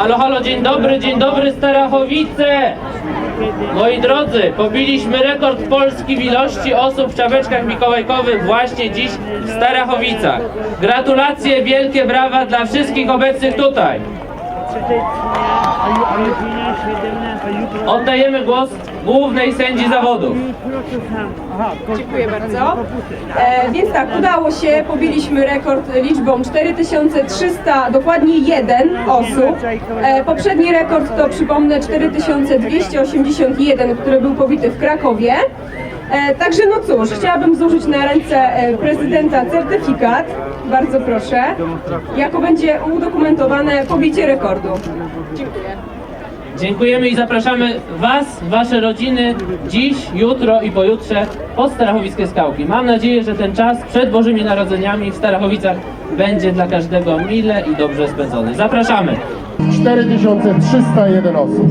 Halo, halo, dzień dobry, dzień dobry Starachowice! Moi drodzy, pobiliśmy rekord Polski w ilości osób w czapeczkach mikołajkowych właśnie dziś w Starachowicach. Gratulacje, wielkie brawa dla wszystkich obecnych tutaj. Oddajemy głos głównej sędzi zawodów. Dziękuję bardzo. E, więc tak, udało się, pobiliśmy rekord liczbą 4300, dokładnie jeden osób. E, poprzedni rekord to przypomnę 4281, który był pobity w Krakowie. E, także no cóż, chciałabym złożyć na ręce e, prezydenta certyfikat, bardzo proszę, jako będzie udokumentowane pobicie rekordu. Dziękuję. Dziękujemy i zapraszamy Was, Wasze rodziny dziś, jutro i pojutrze pod Starachowickie Skałki. Mam nadzieję, że ten czas przed Bożymi Narodzeniami w Starachowicach będzie dla każdego mile i dobrze spędzony. Zapraszamy! 4301 osób.